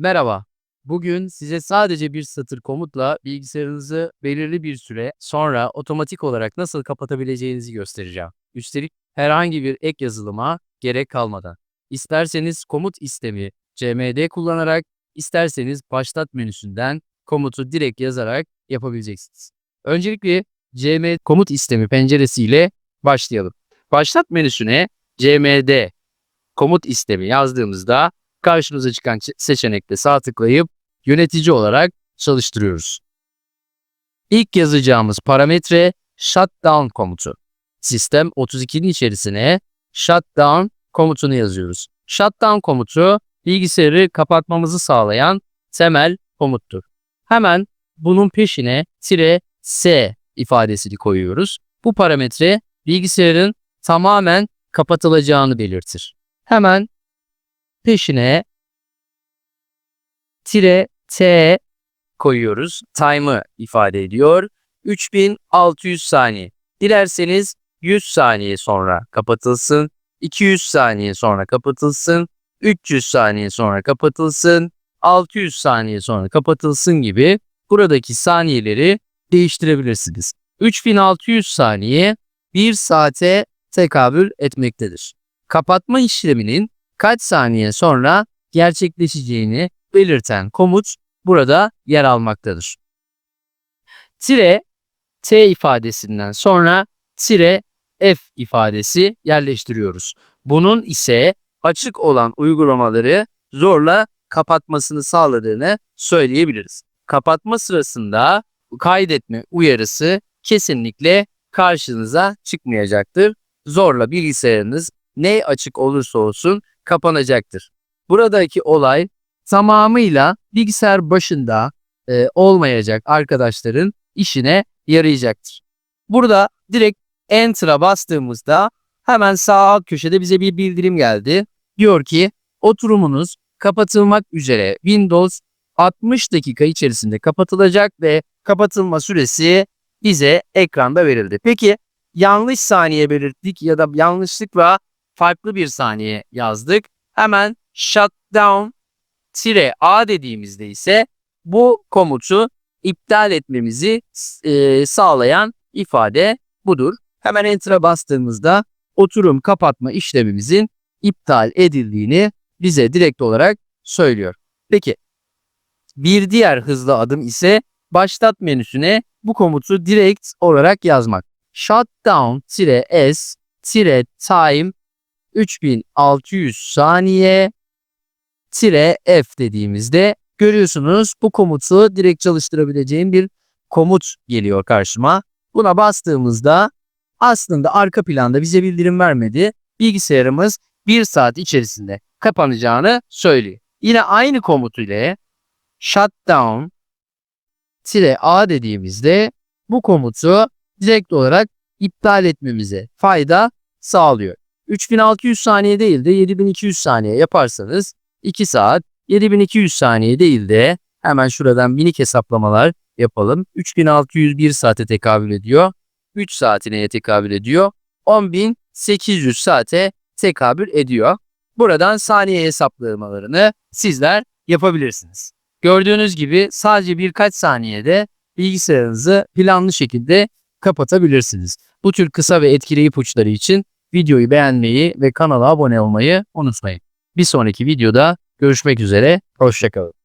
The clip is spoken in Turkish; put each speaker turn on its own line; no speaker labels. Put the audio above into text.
Merhaba. Bugün size sadece bir satır komutla bilgisayarınızı belirli bir süre sonra otomatik olarak nasıl kapatabileceğinizi göstereceğim. Üstelik herhangi bir ek yazılıma gerek kalmadan. İsterseniz komut istemi CMD kullanarak, isterseniz başlat menüsünden komutu direkt yazarak yapabileceksiniz. Öncelikle CMD komut istemi penceresiyle başlayalım. Başlat menüsüne CMD komut istemi yazdığımızda karşımıza çıkan çe- seçenekte sağ tıklayıp yönetici olarak çalıştırıyoruz. İlk yazacağımız parametre shutdown komutu. Sistem 32'nin içerisine shutdown komutunu yazıyoruz. Shutdown komutu bilgisayarı kapatmamızı sağlayan temel komuttur. Hemen bunun peşine tire S ifadesini koyuyoruz. Bu parametre bilgisayarın tamamen kapatılacağını belirtir. Hemen peşine tire T koyuyoruz. Time'ı ifade ediyor. 3600 saniye. Dilerseniz 100 saniye sonra kapatılsın. 200 saniye sonra kapatılsın. 300 saniye sonra kapatılsın. 600 saniye sonra kapatılsın gibi buradaki saniyeleri değiştirebilirsiniz. 3600 saniye 1 saate tekabül etmektedir. Kapatma işleminin kaç saniye sonra gerçekleşeceğini belirten komut burada yer almaktadır. Tire T ifadesinden sonra tire F ifadesi yerleştiriyoruz. Bunun ise açık olan uygulamaları zorla kapatmasını sağladığını söyleyebiliriz. Kapatma sırasında kaydetme uyarısı kesinlikle karşınıza çıkmayacaktır. Zorla bilgisayarınız ne açık olursa olsun kapanacaktır. Buradaki olay tamamıyla bilgisayar başında e, olmayacak arkadaşların işine yarayacaktır. Burada direkt Enter'a bastığımızda hemen sağ alt köşede bize bir bildirim geldi. Diyor ki oturumunuz kapatılmak üzere Windows 60 dakika içerisinde kapatılacak ve kapatılma süresi bize ekranda verildi. Peki yanlış saniye belirttik ya da yanlışlıkla farklı bir saniye yazdık. Hemen shutdown tire A dediğimizde ise bu komutu iptal etmemizi e, sağlayan ifade budur. Hemen enter'a bastığımızda oturum kapatma işlemimizin iptal edildiğini bize direkt olarak söylüyor. Peki bir diğer hızlı adım ise başlat menüsüne bu komutu direkt olarak yazmak. Shutdown-s-time 3600 saniye tire F dediğimizde görüyorsunuz bu komutu direkt çalıştırabileceğim bir komut geliyor karşıma. Buna bastığımızda aslında arka planda bize bildirim vermedi. Bilgisayarımız 1 saat içerisinde kapanacağını söylüyor. Yine aynı komut ile shutdown tire A dediğimizde bu komutu direkt olarak iptal etmemize fayda sağlıyor. 3600 saniye değil de 7200 saniye yaparsanız 2 saat 7200 saniye değil de hemen şuradan minik hesaplamalar yapalım. 3601 saate tekabül ediyor. 3 saati neye tekabül ediyor? 10800 saate tekabül ediyor. Buradan saniye hesaplamalarını sizler yapabilirsiniz. Gördüğünüz gibi sadece birkaç saniyede bilgisayarınızı planlı şekilde kapatabilirsiniz. Bu tür kısa ve etkili ipuçları için videoyu beğenmeyi ve kanala abone olmayı unutmayın. Bir sonraki videoda görüşmek üzere. Hoşçakalın.